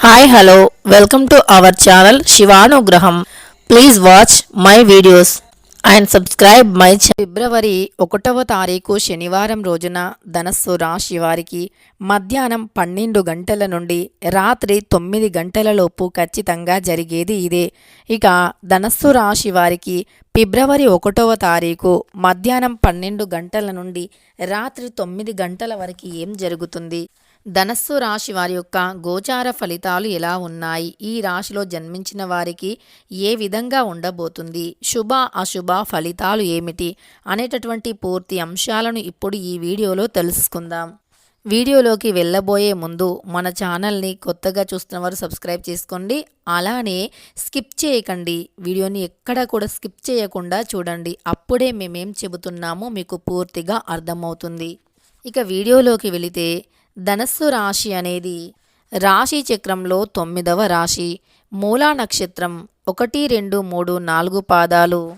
Hi hello welcome to our channel శివానుగ్రహం please watch my videos and subscribe my ఫిబ్రవరి ఒకటవ తారీఖు శనివారం రోజున ధనస్సు రాశి వారికి మధ్యాహ్నం పన్నెండు గంటల నుండి రాత్రి తొమ్మిది గంటలలోపు ఖచ్చితంగా జరిగేది ఇదే. ఇక ధనస్సు రాశి వారికి ఫిబ్రవరి ఒకటవ తారీఖు మధ్యాహ్నం పన్నెండు గంటల నుండి రాత్రి తొమ్మిది గంటల వరకు ఏం జరుగుతుంది? ధనస్సు రాశి వారి యొక్క గోచార ఫలితాలు ఎలా ఉన్నాయి? ఈ రాశిలో జన్మించిన వారికి ఏ విధంగా ఉండబోతుంది? శుభ అశుభ ఫలితాలు ఏమిటి? అనేటటువంటి పూర్తి అంశాలను ఇప్పుడు ఈ వీడియోలో తెలుసుకుందాం. వీడియోలోకి వెళ్ళబోయే ముందు మన ఛానల్ని కొత్తగా చూస్తున్న వారు సబ్స్క్రైబ్ చేసుకోండి. అలానే స్కిప్ చేయకండి. వీడియోని ఎక్కడ కూడా స్కిప్ చేయకుండా చూడండి. అప్పుడే మేమేం చెబుతున్నామో మీకు పూర్తిగా అర్థమవుతుంది. ఇక వీడియోలోకి వెళితే ధనస్సు రాశి అనేది రాశి చక్రంలో తొమ్మిదవ రాశి. మూలా నక్షత్రం ఒకటి రెండు మూడు నాలుగు పాదాలు.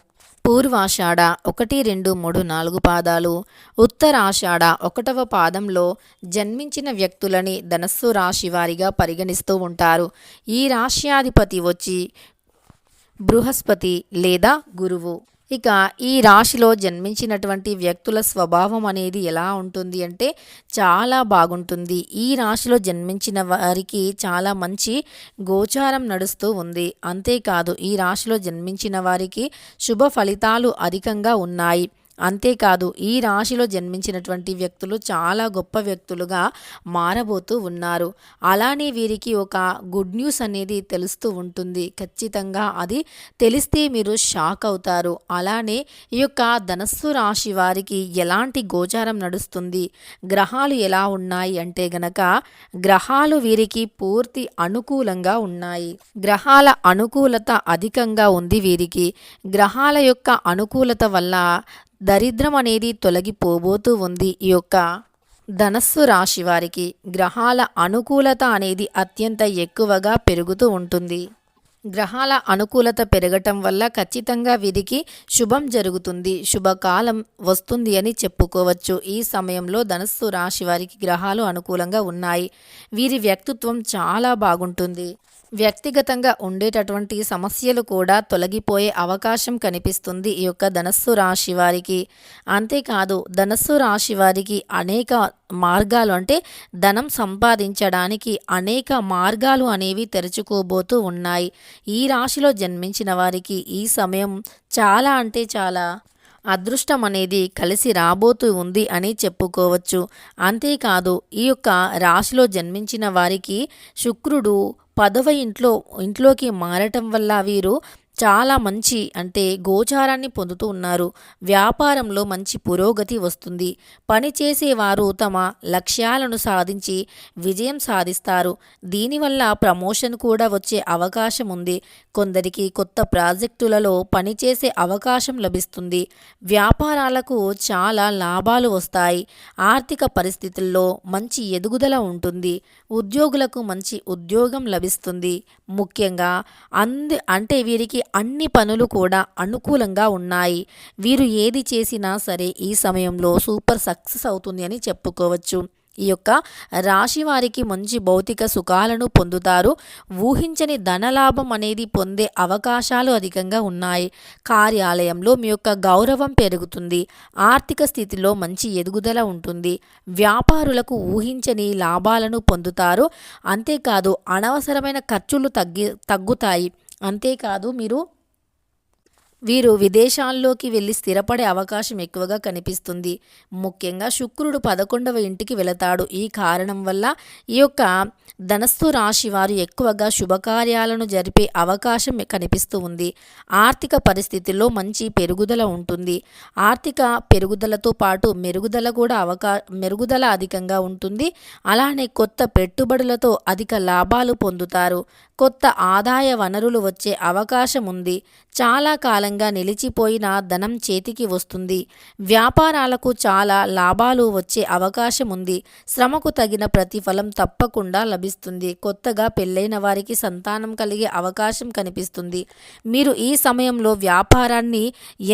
పూర్వాషాఢ ఒకటి రెండు మూడు నాలుగు పాదాలు. ఉత్తరాషాఢ ఒకటవ పాదంలో జన్మించిన వ్యక్తులని ధనస్సు రాశి వారిగా పరిగణిస్తూ ఉంటారు. ఈ రాశ్యాధిపతి వచ్చి బృహస్పతి లేదా గురువు. ఇక ఈ రాశిలో జన్మించినటువంటి వ్యక్తుల స్వభావం అనేది ఎలా ఉంటుంది అంటే చాలా బాగుంటుంది. ఈ రాశిలో జన్మించిన వారికి చాలా మంచి గోచారం నడుస్తూ ఉంది. అంతేకాదు ఈ రాశిలో జన్మించిన వారికి శుభ ఫలితాలు అధికంగా ఉన్నాయి. అంతేకాదు ఈ రాశిలో జన్మించినటువంటి వ్యక్తులు చాలా గొప్ప వ్యక్తులుగా మారబోతూ ఉన్నారు. అలానే వీరికి ఒక గుడ్ న్యూస్ అనేది తెలుస్తూ ఉంటుంది. ఖచ్చితంగా అది తెలిస్తే మీరు షాక్ అవుతారు. అలానే ఈ యొక్క ధనస్సు రాశి వారికి ఎలాంటి గోచారం నడుస్తుంది? గ్రహాలు ఎలా ఉన్నాయి అంటే గనక గ్రహాలు వీరికి పూర్తి అనుకూలంగా ఉన్నాయి. గ్రహాల అనుకూలత అధికంగా ఉంది వీరికి. గ్రహాల యొక్క అనుకూలత వల్ల దరిద్రం అనేది తొలగిపోబోతూ ఉంది. ఈ యొక్క ధనస్సు రాశి వారికి గ్రహాల అనుకూలత అనేది అత్యంత ఎక్కువగా పెరుగుతూ ఉంటుంది. గ్రహాల అనుకూలత పెరగటం వల్ల ఖచ్చితంగా వీరికి శుభం జరుగుతుంది. శుభకాలం వస్తుంది అని చెప్పుకోవచ్చు. ఈ సమయంలో ధనస్సు రాశి వారికి గ్రహాలు అనుకూలంగా ఉన్నాయి. వీరి వ్యక్తిత్వం చాలా బాగుంటుంది. వ్యక్తిగతంగా ఉండేటటువంటి సమస్యలు కూడా తొలగిపోయే అవకాశం కనిపిస్తుంది ఈ యొక్క ధనస్సు రాశి వారికి. అంతేకాదు ధనస్సు రాశి వారికి అనేక మార్గాలు అంటే ధనం సంపాదించడానికి అనేక మార్గాలు అనేవి తెరుచుకోబోతూ ఉన్నాయి. ఈ రాశిలో జన్మించిన వారికి ఈ సమయం చాలా అంటే చాలా అదృష్టం అనేది కలిసి రాబోతూ ఉంది అని చెప్పుకోవచ్చు. అంతేకాదు ఈ యొక్క రాశిలో జన్మించిన వారికి శుక్రుడు పదవ ఇంట్లో ఇంట్లోకి మారటం వల్ల వీరు చాలా మంచి అంటే గోచారాన్ని పొందుతూ ఉన్నారు. వ్యాపారంలో మంచి పురోగతి వస్తుంది. పని చేసేవారు తమ లక్ష్యాలను సాధించి విజయం సాధిస్తారు. దీనివల్ల ప్రమోషన్ కూడా వచ్చే అవకాశం ఉంది. కొందరికి కొత్త ప్రాజెక్టులలో పనిచేసే అవకాశం లభిస్తుంది. వ్యాపారాలకు చాలా లాభాలు వస్తాయి. ఆర్థిక పరిస్థితుల్లో మంచి ఎదుగుదల ఉంటుంది. ఉద్యోగులకు మంచి ఉద్యోగం లభిస్తుంది. ముఖ్యంగా అంది అంటే వీరికి అన్ని పనులు కూడా అనుకూలంగా ఉన్నాయి. వీరు ఏది చేసినా సరే ఈ సమయంలో సూపర్ సక్సెస్ అవుతుంది అని చెప్పుకోవచ్చు. ఈ యొక్క రాశి వారికి మంచి భౌతిక సుఖాలను పొందుతారు. ఊహించని ధనలాభం అనేది పొందే అవకాశాలు అధికంగా ఉన్నాయి. కార్యాలయంలో మీ యొక్క గౌరవం పెరుగుతుంది. ఆర్థిక స్థితిలో మంచి ఎదుగుదల ఉంటుంది. వ్యాపారులకు ఊహించని లాభాలను పొందుతారు. అంతేకాదు అనవసరమైన ఖర్చులు తగ్గి తగ్గుతాయి. అంతేకాదు మీరు వీరు విదేశాల్లోకి వెళ్ళి స్థిరపడే అవకాశం ఎక్కువగా కనిపిస్తుంది. ముఖ్యంగా శుక్రుడు పదకొండవ ఇంటికి వెళతాడు. ఈ కారణం వల్ల ఈ యొక్క ధనస్సు రాశి వారు ఎక్కువగా శుభకార్యాలను జరిపే అవకాశం కనిపిస్తూ ఉంది. ఆర్థిక పరిస్థితుల్లో మంచి పెరుగుదల ఉంటుంది. ఆర్థిక పెరుగుదలతో పాటు మెరుగుదల కూడా అవకా మెరుగుదల అధికంగా ఉంటుంది. అలానే కొత్త పెట్టుబడులతో అధిక లాభాలు పొందుతారు. కొత్త ఆదాయ వనరులు వచ్చే అవకాశం ఉంది. చాలా కాలం కాలంగా నిలిచిపోయిన ధనం చేతికి వస్తుంది. వ్యాపారాలకు చాలా లాభాలు వచ్చే అవకాశం ఉంది శ్రమకు తగిన ప్రతిఫలం తప్పకుండా లభిస్తుంది. కొత్తగా పెళ్ళైన వారికి సంతానం కలిగే అవకాశం కనిపిస్తుంది. మీరు ఈ సమయంలో వ్యాపారాన్ని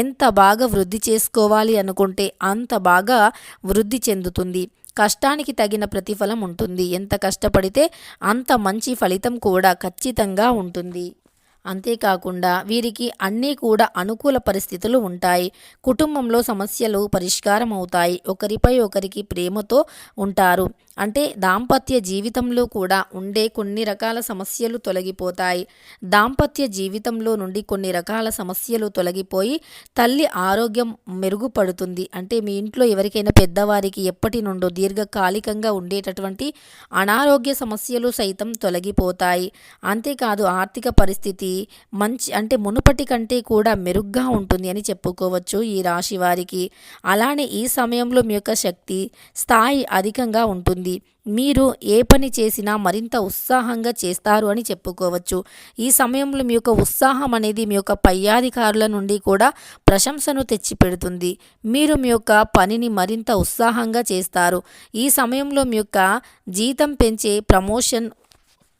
ఎంత బాగా వృద్ధి చేసుకోవాలి అనుకుంటే అంత బాగా వృద్ధి చెందుతుంది. కష్టానికి తగిన ప్రతిఫలం ఉంటుంది. ఎంత కష్టపడితే అంత మంచి ఫలితం కూడా ఖచ్చితంగా ఉంటుంది. అంతేకాకుండా వీరికి అన్నీ కూడా అనుకూల పరిస్థితులు ఉంటాయి. కుటుంబంలో సమస్యలు పరిష్కారం అవుతాయి ఒకరిపై ఒకరికి ప్రేమతో ఉంటారు. అంటే దాంపత్య జీవితంలో కూడా ఉండే కొన్ని రకాల సమస్యలు తొలగిపోతాయి. దాంపత్య జీవితంలో నుండి కొన్ని రకాల సమస్యలు తొలగిపోయి తల్లి ఆరోగ్యం మెరుగుపడుతుంది. అంటే మీ ఇంట్లో ఎవరికైనా పెద్దవారికి ఎప్పటి నుండో దీర్ఘకాలికంగా ఉండేటటువంటి అనారోగ్య సమస్యలు సైతం తొలగిపోతాయి. అంతేకాదు ఆర్థిక పరిస్థితి మంచి అంటే మునుపటి కంటే కూడా మెరుగ్గా ఉంటుంది అని చెప్పుకోవచ్చు ఈ రాశి వారికి. అలానే ఈ సమయంలో మీ యొక్క శక్తి స్థాయి అధికంగా ఉంటుంది. మీరు ఏ పని చేసినా మరింత ఉత్సాహంగా చేస్తారు అని చెప్పుకోవచ్చు. ఈ సమయంలో మీ యొక్క ఉత్సాహం అనేది మీ యొక్క పై అధికారుల నుండి కూడా ప్రశంసను తెచ్చిపెడుతుంది. మీరు మీ యొక్క పనిని మరింత ఉత్సాహంగా చేస్తారు. ఈ సమయంలో మీ యొక్క జీతం పెంచే ప్రమోషన్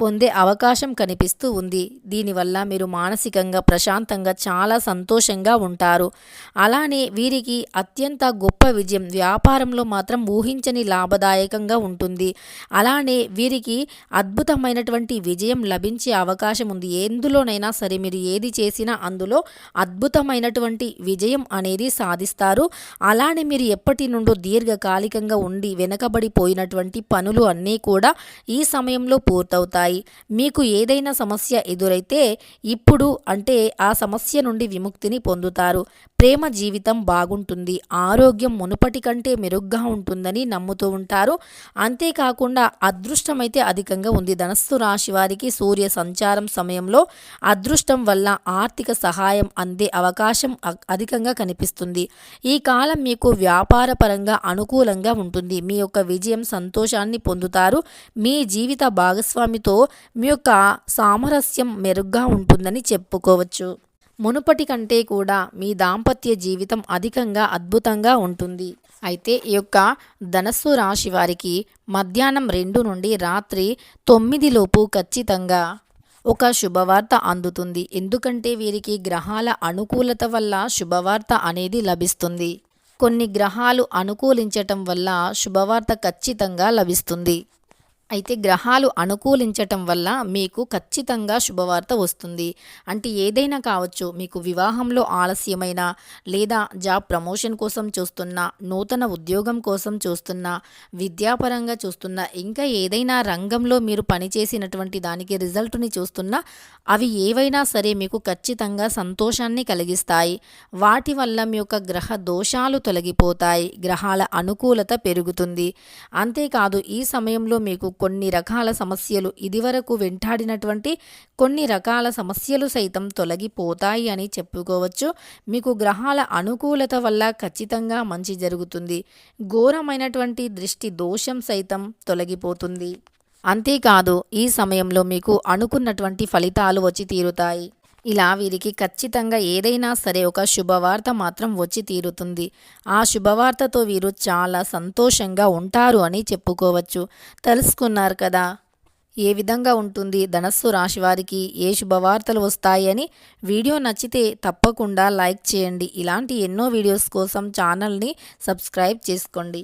పొందే అవకాశం కనిపిస్తూ ఉంది. దీనివల్ల మీరు మానసికంగా ప్రశాంతంగా చాలా సంతోషంగా ఉంటారు. అలానే వీరికి అత్యంత గొప్ప విజయం. వ్యాపారంలో మాత్రం ఊహించని లాభదాయకంగా ఉంటుంది. అలానే వీరికి అద్భుతమైనటువంటి విజయం లభించే అవకాశం ఉంది. ఎందులోనైనా సరే మీరు ఏది చేసినా అందులో అద్భుతమైనటువంటి విజయం అనేది సాధిస్తారు. అలానే మీరు ఎప్పటి నుండో దీర్ఘకాలికంగా ఉండి వెనకబడిపోయినటువంటి పనులు అన్నీ కూడా ఈ సమయంలో పూర్తవుతాయి. ఉంటాయి. మీకు ఏదైనా సమస్య ఎదురైతే ఇప్పుడు అంటే ఆ సమస్య నుండి విముక్తిని పొందుతారు. ప్రేమ జీవితం బాగుంటుంది ఆరోగ్యం మునుపటి కంటే మెరుగ్గా ఉంటుందని నమ్ముతూ ఉంటారు. అంతేకాకుండా అదృష్టం అయితే అధికంగా ఉంది. ధనస్సు రాశి వారికి సూర్య సంచారం సమయంలో అదృష్టం వల్ల ఆర్థిక సహాయం అందే అవకాశం అధికంగా కనిపిస్తుంది. ఈ కాలం మీకు వ్యాపార పరంగా అనుకూలంగా ఉంటుంది. మీ యొక్క విజయం సంతోషాన్ని పొందుతారు. మీ జీవిత భాగస్వామితో మీ యొక్క సామరస్యం మెరుగ్గా ఉంటుందని చెప్పుకోవచ్చు. మునుపటి కంటే కూడా మీ దాంపత్య జీవితం అధికంగా అద్భుతంగా ఉంటుంది. అయితే ఈ యొక్క ధనస్సు రాశి వారికి మధ్యాహ్నం రెండు నుండి రాత్రి తొమ్మిది లోపు ఖచ్చితంగా ఒక శుభవార్త అందుతుంది. ఎందుకంటే వీరికి గ్రహాల అనుకూలత వల్ల శుభవార్త అనేది లభిస్తుంది. కొన్ని గ్రహాలు అనుకూలించటం వల్ల శుభవార్త ఖచ్చితంగా లభిస్తుంది. అయితే గ్రహాలు అనుకూలించటం వల్ల మీకు ఖచ్చితంగా శుభవార్త వస్తుంది. అంటే ఏదైనా కావచ్చు మీకు వివాహంలో ఆలస్యమైన లేదా జాబ్ ప్రమోషన్ కోసం చూస్తున్నా నూతన ఉద్యోగం కోసం చూస్తున్నా విద్యాపరంగా చూస్తున్నా ఇంకా ఏదైనా రంగంలో మీరు పనిచేసినటువంటి దానికి రిజల్ట్ని చూస్తున్నా అవి ఏవైనా సరే మీకు ఖచ్చితంగా సంతోషాన్ని కలిగిస్తాయి. వాటి వల్ల మీ యొక్క గ్రహ దోషాలు తొలగిపోతాయి. గ్రహాల అనుకూలత పెరుగుతుంది. అంతేకాదు ఈ సమయంలో మీకు కొన్ని రకాల సమస్యలు ఇదివరకు వెంటాడినటువంటి కొన్ని రకాల సమస్యలు సైతం తొలగిపోతాయి అని చెప్పుకోవచ్చు. మీకు గ్రహాల అనుకూలత వల్ల ఖచ్చితంగా మంచి జరుగుతుంది. ఘోరమైనటువంటి దృష్టి దోషం సైతం తొలగిపోతుంది. అంతేకాదు ఈ సమయంలో మీకు అనుకున్నటువంటి ఫలితాలు వచ్చి తీరుతాయి. ఇలా వీరికి ఖచ్చితంగా ఏదైనా సరే ఒక శుభవార్త మాత్రం వచ్చి తీరుతుంది. ఆ శుభవార్తతో వీరు చాలా సంతోషంగా ఉంటారు అని చెప్పుకోవచ్చు. తెలుసుకున్నారు కదా? ఏ విధంగా ఉంటుంది ధనస్సు రాశి వారికి? ఏ శుభవార్తలు వస్తాయని వీడియో నచ్చితే తప్పకుండా లైక్ చేయండి. ఇలాంటి ఎన్నో వీడియోస్ కోసం ఛానల్ని సబ్స్క్రైబ్ చేసుకోండి.